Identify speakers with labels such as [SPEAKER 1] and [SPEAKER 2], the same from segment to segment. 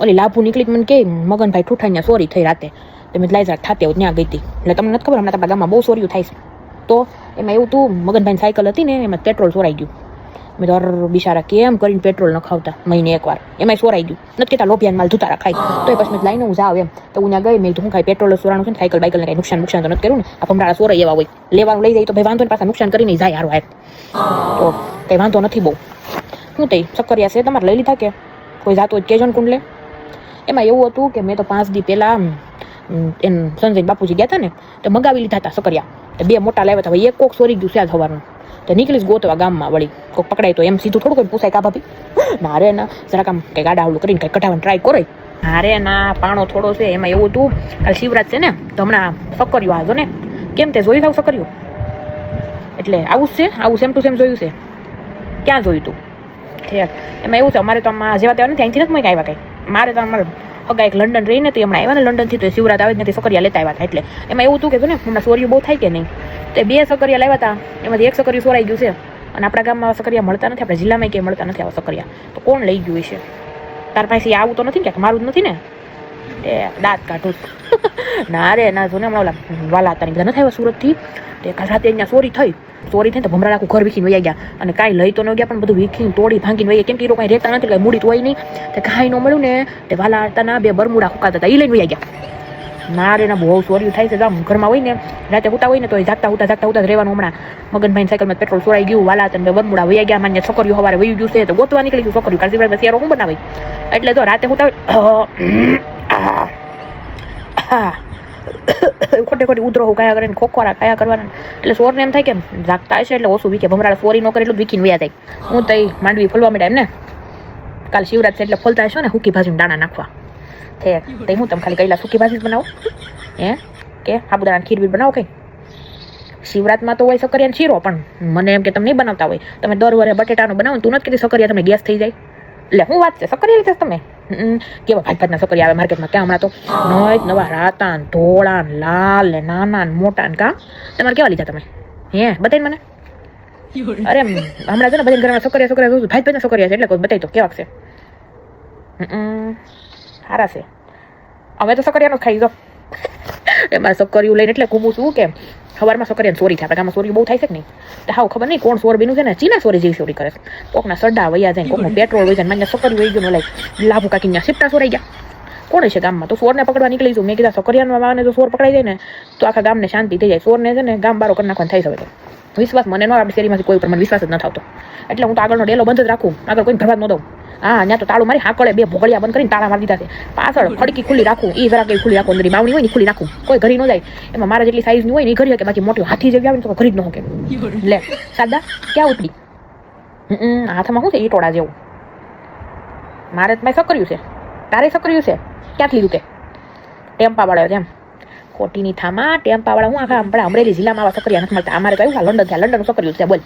[SPEAKER 1] ઓલી લાભુ નીકળી મને કે, મગનભાઈ ઠૂઠાઈને સોરી થઈ રાતે. તો મેં લાઈ થાતે હોત ત્યાં ગઈ હતી. એટલે તમને નથી ખબર, હમણાં તમારા ગામમાં બહુ સોરીયું થાય તો એમાં એવું હતું મગનભાઈની સાયકલ હતી ને, એમાં પેટ્રોલ સોરાઈ ગયું. મેં તો બિશારા કેમ કરીને પેટ્રોલ નખાવતા ખાવતા મહિને એકવાર. એમાંય સોરાઈ ગયું. નથી કહેતા લોભિયાન માલ ધુતારા ખાય. તો એ પછી મેં લાઈને જાવ એમ. તો હું ગઈ, મેં હું કાંઈ પેટ્રોલ સોરાનું છે ને, સાયકલ બાઇકલને કાંઈ નુકસાન નુકસાન તો નથી કર્યું ને? આ ભમરાળા સોરાઈ એવા હોય. લેવાનું લઈ જાય તો ભાઈ વાંધો ને પાછા નુકસાન કરીને જાય હારો હાર તો કંઈ વાંધો નથી બહુ. શું થઈ? સક્કરિયા છે? તમારે લઈ લીધા કે? કોઈ જાતું હોય કેજો ને કુંડલે. એમાં એવું હતું કે મેં તો પાંચ દી પહેલાં એમ, સંજય બાપુજી ગયા હતા ને, તો મગાવી લીધા હતા તો બે મોટા લાવ્યા હતા ભાઈ એક કોક સોરી ગયું આજ સવારનું તો નીકળીશ ગોતવા ગામમાં વળી. કોક પકડાય તો એમ સીધું થોડું કંઈ પૂછાય કા ભાભી ના રે, ના. જરાક આમ કંઈક આડાવડું કરીને કંઈક કઢાવવાનું ટ્રાય કરે અરે ના, પાણો થોડો છે. એમાં એવું હતું, કાલ શિવરાજ છે ને, તો હમણાં સકર્યું આ જો ને. કેમ તે જોયું થાવ સકર્યું? એટલે આવું છે, આવું સેમ ટુ સેમ જોયું છે. ક્યાં જોયું તું? ઠીક એમાં એવું છે, અમારે તો આમાં જેવા તેવા નથી, અહીંથી નથી મેં આવ્યા કંઈ. મારે તો અમારે અગા એક લંડન રહીને તો હમણાં આવ્યા ને લંડનથી તો શિવરાત આવે જ નથી સકરિયા લેતા આવ્યા હતા. એટલે એમાં એવું હતું કે ને હમણાં સોરીઓ બહુ થાય કે નહીં? તે બે સકરિયા લાવ્યા હતા એમાંથી એક સકરિયું સોરાઈ ગયું છે અને આપણા ગામમાં સકરિયા મળતા નથી, આપણા જિલ્લામાં ક્યાંય મળતા નથી આવા સકરિયા. તો કોણ લઈ ગયું છે તાર પાસે આવું તો નથી ક્યાંક, મારું જ નથી ને? એ, દાંત કાઢું ના રે, ના જોને હમણાં ઓલા વાલા હતા બધા નથી આવ્યા સુરતથી. તે રાતે અહીંયા ચોરી થઈ. ચોરી થઈ તો ભમરા આખું ઘર વીખીને વયા ગયા. અને કાંઈ લઈ તો ન ગયા, પણ બધું વીખીને, તોડી ભાંગીને વયા. કેમ કે એ લોકો કાંઈ રહેતા નથી, એટલે મૂડી તો નહીં. તે કાંઈ ન મળ્યું ને, તે વાલા હતાના બે બરમુડા હુકાતા હતા. એ લઈને વયા ગયા. ના રે, ના, બહુ ચોરી થાય છે. આમ ઘરમાં હોય ને, રાતે હોતા હોય ને તો એ જાગતા હોતા જાગતા હોતા રહેવાનું હમણાં. મગનભાઈ સાયકલમાં પેટ્રોલ ચોરાઈ ગયું વાલા હતા ને બે બરમુડા વયા ગયા. માન્ય છોકરીઓ સવારે વયું ગયું છે, તો ગોતવા નીકળી ગયું છોકરીઓ. કાલથી યારો હું બનાવી? એટલે તો રાતે હુતા હોય હા. ખોટે ખોટી ઉધરો કયા કરે ખોખોરા કયા કરવાના એટલે સોરને એમ થાય કે જાગતા હશે એટલે ઓછું વીકે. ભમરાળ સોરી ન કરે એટલું વીકીને વ્યા થાય. હું તો માંડવી ફોલવા માંડ્યા એમને. કાલ છે એટલે ફોલતા હશો ને હુકી ભાજીમાં દાણા નાખવા. થે તે હું તમે ખાલી કઈલા સુકી ભાજી જ બનાવો? હે, કે સાબુદાણા ખીર બીર બનાવો કઈ? શિવરાતમાં તો હોય સકરિયા શીરો, પણ મને એમ કે તમે નહીં બનાવતા હોય. તમે દર વરે બટેટાનું બનાવો તું નથી કીધી સકરિયા તમે ગેસ થઈ જાય. એટલે હું વાત છે? સકરિયા લીધા તમે? કેવા ભાત ભાતના છોકરી આવે માર્કેટમાં ક્યાં હમણાં તો નોય નવા રાતા ને ધોળા લાલ ને નાના ને મોટા ને કા તમારે કેવા લીધા તમે? હે બતાવી મને. અરે હમણાં છે ને ભજન ઘરમાં છોકરીયા સકરિયા જોઉં ભાઈ ભાત છોકરીયા છે એટલે કોઈ બતાવી તો કેવા છે. સારા છે. અમે તો છોકરીયાનું ખાઈ જો. એમાં છોકરીઓ લઈને એટલે ઘૂમું છું કે સવારમાં છોકરીને ચોરી થાય આપણા ગામમાં ચોરી બહુ થાય છે કે નહીં? તો હાવ ખબર નહીં કોણ ચોર બીનું છે ને? ચીના ચોરી જેવી ચોરી કરે છે. કોકના સડા વૈયા જાય કોકનું પેટ્રોલ વહી જાય મને છોકરી વહી ગયું લાઈક લાભુ કાકીના સિપ્ટા ચોરાઈ ગયા. કોણ છે ગામમાં? તો ચોરને પકડવા નીકળી છું મેં કીધા સકરિયાનો વાને જો ચોર પકડાઈ જાય ને, તો આખા ગામને શાંતિ થઈ જાય. ચોરને છે ને, ગામ બારો કરી નાખવાનું થાય છે તો. વિશ્વાસ મને ન આપણી શેરીમાંથી કોઈ ઉપર મને વિશ્વાસ જ ન થતો એટલે હું તો આગળનો ડેલો બંધ જ રાખું. આગળ કોઈ ભરવા ન દઉં. હા, ત્યાં તો તાળું મારી હાકળે બે ભોગળિયા બંધ કરીને તાળા મારી દીધા છે. પાછળ ખડકી ખુલ્લી રાખું. એ જરા કઈ ખુલ્લી રાખું અંદર બાવણી હોય ને ખુલ્લી રાખું. કોઈ ઘરી ન જાય. એમાં મારા જેટલી સાઈઝની હોય ને ઘરી કે બાકી મોટી હાથી જેવી આવે ને, તો ઘરી જ ન હોકે. લે, સાદા, ક્યાં ઉતરી હાથમાં શું છે? એ ટોળા જેવું. મારે તો મેં સકર્યું છે. તારે સકર્યું છે? ક્યાંથી લીધું કે ટેમ્પા વાળા એમ. ખોટીની થામાં ટેમ્પા વાળા, હું આખા આપણા અમરેલી જિલ્લામાં આવા સકરિયા નથી મળતા. અમારે કહ્યું લંડન થયા લંડન સકર્યું છે, બોલ.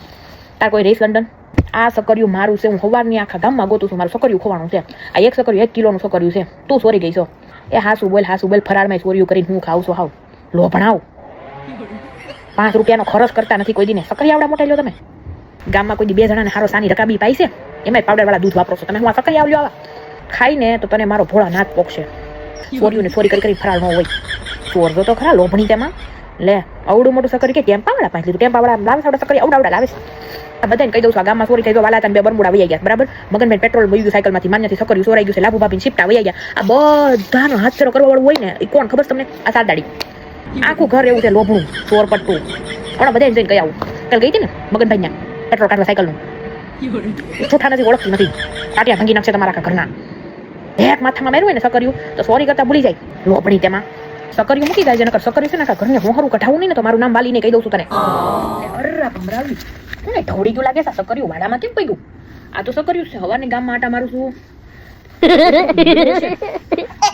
[SPEAKER 1] તાર કોઈ રેસ લંડન? આ સકરિયું મારું છે, હું સવારની આખા ગામમાં ગોતું છું, મારું સકરિયું ખોવાનું છે. આ એક સકરિયું, એક કિલોનું સકરિયું છે. તું સોરી ગઈ છો. એ હાસુ બોલ હાસુ બોલ, ફરાળમાં ચોરીઓ કરીને હું ખાઉં છું, હાવ. લોભણાવ પાંચ રૂપિયાનો ખર્ચ કરતા નથી કોઈ દીને. સકરી આવડા મોટા લો તમે. ગામમાં કોઈ બે જણાને હારો સાની રકાબી પાઈ છે? એમાં પાવડર વાળા દૂધ વાપરો છો. તમે હું આ સકરી આવ્યો આવા? ખાઈને તો તને મારો ભોળા નાથ પોકશે ચોરીઓને ચોરી કરી કરી ફરાળ ન હોય. ચોર જો તો ખરા લોભણી તેમાં. લે અવડું મોટું સકરી કે ટેમ્પાવાળા પાસે પાંચ લીધું? ટેમ્પાવાળા લાવે સાવડા સકરી? અવડાવડા અવડા લાવે છે. આ બધાને કહી દઉં છું આ ગામમાં ચોરી થઈ ગયો વાલા તમે બે બરમુડા વહી ગયા બરાબર? મગનભાઈ પેટ્રોલ વહી ગયું સાયકલમાંથી માન્યથી સકરી ચોરાઈ ગયું છે લાભુ ભાભી શિફ્ટા વહી ગયા. આ બધાનો હાથ ફેરો કરવા વાળું હોય ને એ કોણ ખબર તમને? આ સાદાડી આખું ઘર એવું છે લોભણું ચોર પટ્ટું પણ બધા જઈને કહી આવું. કાલ ગઈ હતી ને મગનભાઈ ત્યાં પેટ્રોલ કાઢવા સાયકલનું? છૂઠા નથી ઓળખતી નથી. ટાટિયા ભાંગી નાખશે તમારા ઘરના. એક માથામાં માર્યું ને સકર્યું તો સોરી કરતા ભૂલી જાય. લોપડી તેમાં. સકર્યું મૂકી જાય નકર સકર્યું છે ને ઘરને હું હરું કઢાવું નહીં ને, તો મારું નામ વાલીને કહી દઉં છું તને. અર્રા ભમરાવી. ઢોળી ગયું લાગે છે? સકર્યું વાડામાં કેમ પડી? ગયું આ તો સકર્યું છે હવાને ગામમાં આટા મારું છું.